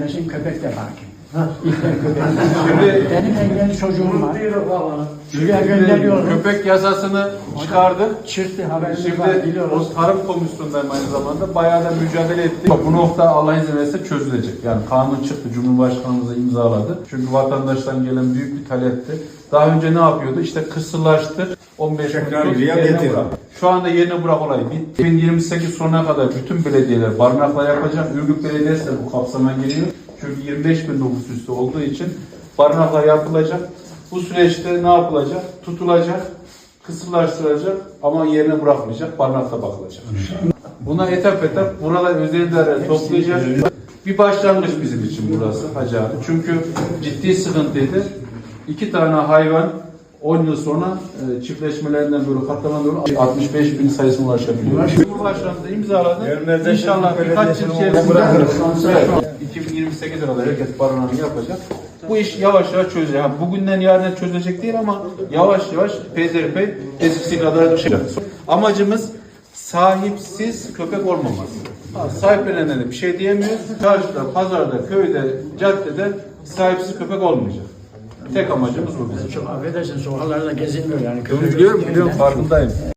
Arkadaşım köpek de hakim. Şimdi Benim engelli çocuğum var. Şuraya gönderiyorum. köpek yasasını çıkardık. Çırptı haberimiz var Şimdi biliyoruz. o tarım komisyondayım aynı zamanda. Bayağı da mücadele ettik. Bu nokta Allah izin verirse çözülecek. Yani kanun çıktı. Cumhurbaşkanımız da imzaladı. Çünkü vatandaştan gelen büyük bir talepti. Daha önce ne yapıyordu? İşte kısırlaştır. 15 gün Tekrar tut, buraya yerine getir. bırak. Şu anda yerine bırak olayı bitti. 2028 sonuna kadar bütün belediyeler barınakla yapacak. Ürgüp Belediyesi de bu kapsama giriyor. Çünkü 25 bin nüfus üstü olduğu için barınaklar yapılacak. Bu süreçte ne yapılacak? Tutulacak, kısırlaştırılacak ama yerine bırakmayacak, barınakta bakılacak. Buna etap etap burada özel idareler toplayacak. Bir başlangıç bizim için burası Hacı abi. Çünkü ciddi sıkıntıydı. İki tane hayvan 10 yıl sonra e, çiftleşmelerinden böyle katlana doğru 65 bin sayısına ulaşabiliyor. Cumhurbaşkanı da imzaladı. İnşallah birkaç yıl içerisinde. Evet, 2028'e kadar herkes barınağını yapacak. Bu iş yavaş yavaş çözecek. Ha, bugünden yarına çözülecek değil ama yavaş yavaş peyderpey eskisi kadar şey. Amacımız sahipsiz köpek olmaması. Sahiplenene de bir şey diyemiyoruz. Çarşıda, pazarda, köyde, caddede sahipsiz köpek olmayacak. Tek amacımız bu bizim. Çok affedersin sokaklarda gezinmiyor yani. Biliyorum biliyorum farkındayım.